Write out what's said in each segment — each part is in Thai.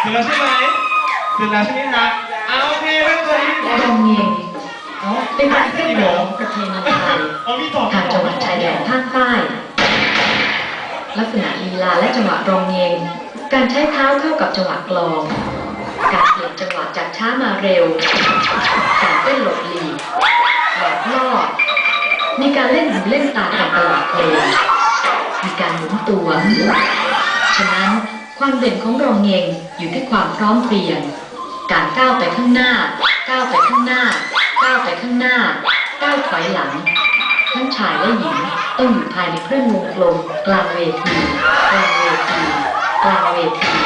เสร็จแล้วใช่ไหมเสร็จแล้วใช่ไหมคะเอาโอเคเริ่มเลยรองเงงเอาเป็นการรขึ้ขึ้นอีกเหเหรนือประเพณีไทยเอามีต่อทางจังหวัดชายแดนภาคใต้ ลักษณะลีลาและจังหวะรองเงงการใช้เท้าเข้ากับจังหวะกลอง การเปลี่ยนจังหวะจากช้ามาเร็ว การเต้นหลบหลีกหลอกล่อมีการเล่นหูเล่นตาตามตลาดเพลงมีการหมุนตัว ฉะนั้น ความเด่นของรองเงงอยู่ที่ความพร้อมเพรียง การก้าวไปข้างหน้า ก้าวไปข้างหน้า ก้าวไปข้างหน้า ก้าวถอยหลัง ทั้งชายและหญิงต้องอยู่ภายในเครื่องวงกลมกลางเวทีกลางเวทีกลางเวที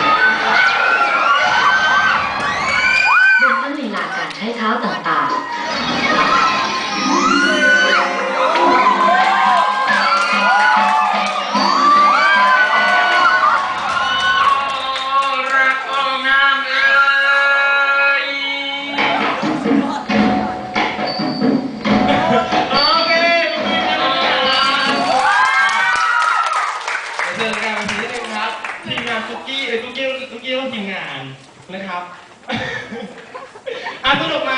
ทีมงานซุกี้เอ้ยซุกี้ซุกี้ต้องทีมงานนะครับ อะสนุกไหม